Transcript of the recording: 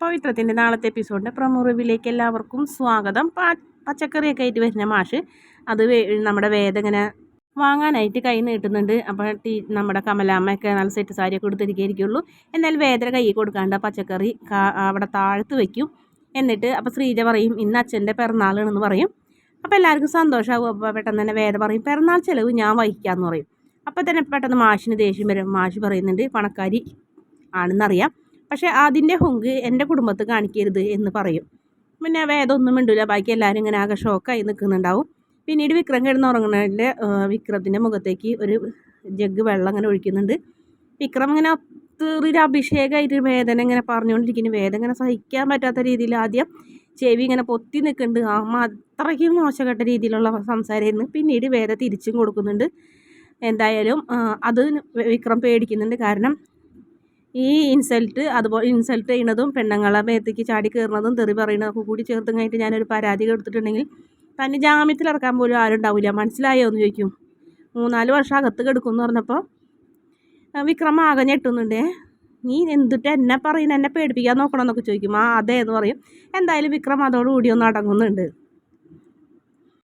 പവിത്രത്തിന്റെ നാളത്തെ എപ്പിസോഡിന്റെ പ്രമോ റിവ്യൂലേക്ക് എല്ലാവർക്കും സ്വാഗതം. പച്ചക്കറിയൊക്കെ ആയിട്ട് വരുന്ന മാഷ് അത് നമ്മുടെ വേദ ഇങ്ങനെ വാങ്ങാനായിട്ട് കൈ നീട്ടുന്നുണ്ട്. അപ്പോൾ ടീ നമ്മുടെ കമലാമ്മയൊക്കെ നല്ല സെറ്റ് സാരിയൊക്കെ കൊടുത്തിരിക്കുകയായിരിക്കുള്ളൂ എന്നാൽ വേദന കൈ കൊടുക്കാണ്ട് പച്ചക്കറി അവിടെ താഴ്ത്ത് വയ്ക്കും എന്നിട്ട് അപ്പോൾ ശ്രീജ പറയും ഇന്ന് അച്ഛന്റെ പിറന്നാളാണെന്ന് പറയും. അപ്പോൾ എല്ലാവർക്കും സന്തോഷമാകും അപ്പോൾ പെട്ടെന്ന് തന്നെ വേദ പറയും പിറന്നാൾ ചിലവ് ഞാൻ വഹിക്കാമെന്ന് പറയും. അപ്പോൾ തന്നെ പെട്ടെന്ന് മാഷിന് ദേഷ്യം വരും. മാഷ് പറയുന്നുണ്ട് പണക്കാരി ആണെന്നറിയാം. പക്ഷേ അതിന്റെ ഹുങ്ക് എന്റെ കുടുംബത്ത് കാണിക്കരുത് എന്ന് പറയും. പിന്നെ വേദമൊന്നും മിണ്ടില്ല ബാക്കി എല്ലാവരും ഇങ്ങനെ ആകെ ഷോക്കായി നിൽക്കുന്നുണ്ടാവും. പിന്നീട് വിക്രം കിടന്നുറങ്ങുന്നതിന്റെ വിക്രത്തിന്റെ മുഖത്തേക്ക് ഒരു ജഗ് വെള്ളം അങ്ങനെ ഒഴിക്കുന്നുണ്ട്. വിക്രം ഇങ്ങനെ ഒത്തിരി അഭിഷേകമായിട്ട് വേദന ഇങ്ങനെ പറഞ്ഞുകൊണ്ടിരിക്കുന്നു. വേദന ഇങ്ങനെ സഹിക്കാൻ പറ്റാത്ത രീതിയിൽ ആദ്യം ചെവി ഇങ്ങനെ പൊത്തി നിൽക്കുന്നുണ്ട്. ആ അത്രയ്ക്കും മോശപ്പെട്ട രീതിയിലുള്ള സംസാരമായിരുന്നു. പിന്നീട് വേദ തിരിച്ചും കൊടുക്കുന്നുണ്ട്. എന്തായാലും അത് വിക്രം പേടിക്കുന്നുണ്ട്. കാരണം ഈ ഇൻസൾട്ട് അതുപോലെ ഇൻസൾട്ട് ചെയ്യുന്നതും പെണ്ണുങ്ങളെ മേത്തേക്ക് ചാടി കയറുന്നതും തെറി പറയുന്നതൊക്കെ കൂടി ചേർത്തും കഴിഞ്ഞിട്ട് ഞാനൊരു പരാതി കൊടുത്തിട്ടുണ്ടെങ്കിൽ തന്നെ ജാമ്യത്തിൽ ഇറക്കാൻ പോലും ആരും ഉണ്ടാവില്ല. മനസ്സിലായോ എന്ന് ചോദിക്കും. മൂന്നാൽ വർഷം അകത്ത് കിടക്കും എന്ന് പറഞ്ഞപ്പോൾ വിക്രം ആകെ ഞെട്ടുന്നുണ്ട്. നീ എന്തിട്ട് എന്നെ പറയുന്ന? എന്നെ പേടിപ്പിക്കാൻ നോക്കണം എന്നൊക്കെ ചോദിക്കും. ആ അതെ എന്ന് പറയും. എന്തായാലും വിക്രം അതോടുകൂടി ഒന്ന് അടങ്ങുന്നുണ്ട്.